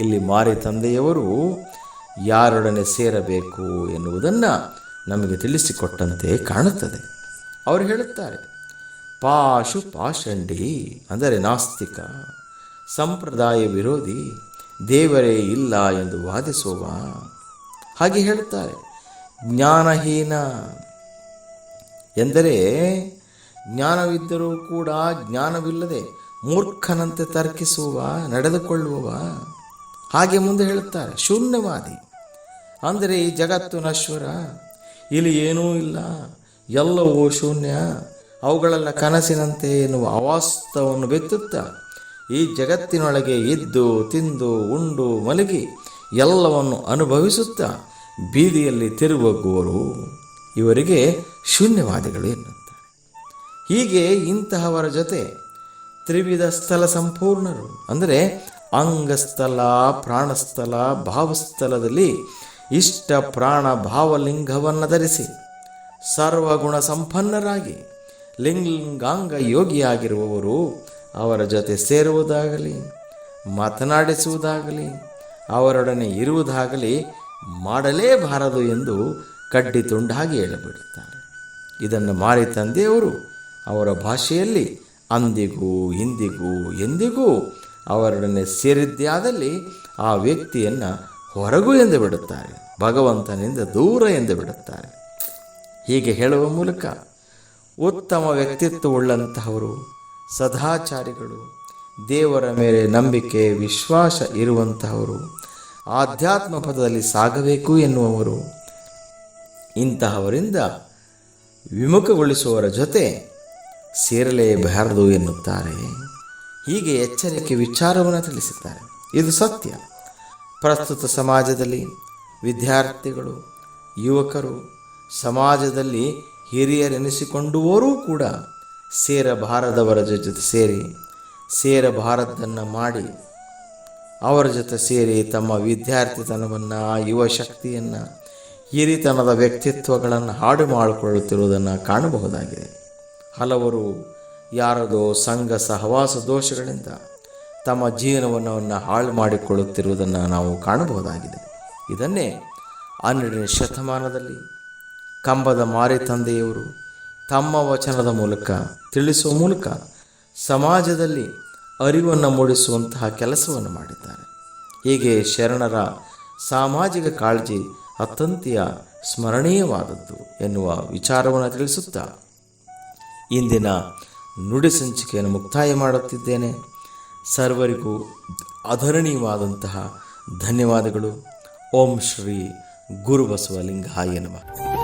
ಇಲ್ಲಿ ಮಾರಿ ತಂದೆಯವರು ಯಾರೊಡನೆ ಸೇರಬೇಕು ಎನ್ನುವುದನ್ನು ನಮಗೆ ತಿಳಿಸಿಕೊಟ್ಟಂತೆ ಕಾಣುತ್ತದೆ. ಅವರು ಹೇಳುತ್ತಾರೆ, ಪಾಶು ಪಾಷಂಡಿ ಅಂದರೆ ನಾಸ್ತಿಕ, ಸಂಪ್ರದಾಯ ವಿರೋಧಿ, ದೇವರೇ ಇಲ್ಲ ಎಂದು ವಾದಿಸುವ. ಹಾಗೆ ಹೇಳುತ್ತಾರೆ, ಜ್ಞಾನಹೀನ ಎಂದರೆ ಜ್ಞಾನವಿದ್ದರೂ ಕೂಡ ಜ್ಞಾನವಿಲ್ಲದೆ ಮೂರ್ಖನಂತೆ ತರ್ಕಿಸುವ, ನಡೆದುಕೊಳ್ಳುವವ. ಹಾಗೆ ಮುಂದೆ ಹೇಳುತ್ತಾರೆ, ಶೂನ್ಯವಾದಿ ಅಂದರೆ ಈ ಜಗತ್ತು ನಶ್ವರ, ಇಲ್ಲಿ ಏನೂ ಇಲ್ಲ ಎಲ್ಲವೂ ಶೂನ್ಯ. ಅವುಗಳೆಲ್ಲ ಕನಸಿನಂತೆ ಎನ್ನುವ ಅವಾಸ್ತವನ್ನು ಬೆತ್ತುತ್ತ ಈ ಜಗತ್ತಿನೊಳಗೆ ಇದ್ದು, ತಿಂದು, ಉಂಡು, ಮಲಗಿ ಎಲ್ಲವನ್ನು ಅನುಭವಿಸುತ್ತಾ ಬೀದಿಯಲ್ಲಿ ತಿರುಗುವರು. ಇವರಿಗೆ ಶೂನ್ಯವಾದಿಗಳು ಎನ್ನುತ್ತಾರೆ. ಹೀಗೆ ಇಂತಹವರ ಜೊತೆ ತ್ರಿವಿಧ ಸ್ಥಳ ಸಂಪೂರ್ಣರು, ಅಂದರೆ ಅಂಗಸ್ಥಲ, ಪ್ರಾಣಸ್ಥಲ, ಭಾವಸ್ಥಲದಲ್ಲಿ ಇಷ್ಟ ಪ್ರಾಣ ಭಾವಲಿಂಗವನ್ನು ಧರಿಸಿ ಸರ್ವಗುಣ ಸಂಪನ್ನರಾಗಿ ಲಿಂಗಾಂಗ ಯೋಗಿಯಾಗಿರುವವರು ಅವರ ಜೊತೆ ಸೇರುವುದಾಗಲಿ, ಮಾತನಾಡಿಸುವುದಾಗಲಿ, ಅವರೊಡನೆ ಇರುವುದಾಗಲಿ ಮಾಡಲೇಬಾರದು ಎಂದು ಕಡ್ಡಿ ತುಂಡಾಗಿ ಹೇಳಿಬಿಡುತ್ತಾರೆ. ಇದನ್ನು ಮಾರಿ ತಂದೆಯವರು ಅವರ ಭಾಷೆಯಲ್ಲಿ ಅಂದಿಗೂ ಇಂದಿಗೂ ಎಂದಿಗೂ ಅವರೊಡನೆ ಸೇರಿದ್ದಾದಲ್ಲಿ ಆ ವ್ಯಕ್ತಿಯನ್ನು ಹೊರಗು ಎಂದು ಬಿಡುತ್ತಾರೆ, ಭಗವಂತನಿಂದ ದೂರ ಎಂದು ಬಿಡುತ್ತಾರೆ. ಹೀಗೆ ಹೇಳುವ ಮೂಲಕ ಉತ್ತಮ ವ್ಯಕ್ತಿತ್ವವುಳ್ಳಂತಹವರು, ಸದಾಚಾರಿಗಳು, ದೇವರ ಮೇಲೆ ನಂಬಿಕೆ, ವಿಶ್ವಾಸ ಇರುವಂತಹವರು, ಆಧ್ಯಾತ್ಮ ಪದದಲ್ಲಿ ಸಾಗಬೇಕು ಎನ್ನುವವರು. ಇಂತಹವರಿಂದ ವಿಮುಖಗೊಳಿಸುವವರ ಜೊತೆ ಸೇರಲೇಬಾರದು ಎನ್ನುತ್ತಾರೆ. ಹೀಗೆ ಎಚ್ಚರಿಕೆ ವಿಚಾರವನ್ನು ತಿಳಿಸುತ್ತಾರೆ. ಇದು ಸತ್ಯ. ಪ್ರಸ್ತುತ ಸಮಾಜದಲ್ಲಿ ವಿದ್ಯಾರ್ಥಿಗಳು, ಯುವಕರು ಸಮಾಜದಲ್ಲಿ ಹಿರಿಯರೆನಿಸಿಕೊಂಡುವರೂ ಕೂಡ ಸೇರಬಾರದವರ ಜೊತೆ ಸೇರಿ ಸೇರಬಾರದ್ದನ್ನು ಮಾಡಿ, ಅವರ ಜೊತೆ ಸೇರಿ ತಮ್ಮ ವಿದ್ಯಾರ್ಥಿತನವನ್ನು, ಯುವ ಶಕ್ತಿಯನ್ನು, ಹಿರಿತನದ ವ್ಯಕ್ತಿತ್ವಗಳನ್ನು ಹಾಡು ಮಾಡಿಕೊಳ್ಳುತ್ತಿರುವುದನ್ನು ಕಾಣಬಹುದಾಗಿದೆ. ಹಲವರು ಯಾರದೋ ಸಂಘ ಸಹವಾಸ ದೋಷಗಳಿಂದ ತಮ್ಮ ಜೀವನವನ್ನು ಹಾಳು ಮಾಡಿಕೊಳ್ಳುತ್ತಿರುವುದನ್ನು ನಾವು ಕಾಣಬಹುದಾಗಿದೆ. ಇದನ್ನೇ ಹನ್ನೆರಡನೇ ಶತಮಾನದಲ್ಲಿ ಕಂಬದ ಮಾರಿ ತಂದೆಯವರು ತಮ್ಮ ವಚನದ ಮೂಲಕ, ತಿಳಿಸುವ ಮೂಲಕ ಸಮಾಜದಲ್ಲಿ ಅರಿವನ್ನು ಮೂಡಿಸುವಂತಹ ಕೆಲಸವನ್ನು ಮಾಡಿದ್ದಾರೆ. ಹೀಗೆ ಶರಣರ ಸಾಮಾಜಿಕ ಕಾಳಜಿ ಅತ್ಯಂತಿಯ ಸ್ಮರಣೀಯವಾದದ್ದು ಎನ್ನುವ ವಿಚಾರವನ್ನು ತಿಳಿಸುತ್ತಾ ಇಂದಿನ ನುಡಿ ಸಂಚಿಕೆಯನ್ನು ಮುಕ್ತಾಯ ಮಾಡುತ್ತಿದ್ದೇನೆ. ಸರ್ವರಿಗೂ ಆಧರಣೀಯವಾದಂತಹ ಧನ್ಯವಾದಗಳು. ಓಂ ಶ್ರೀ ಗುರುಬಸವಲಿಂಗ ನಮಃ.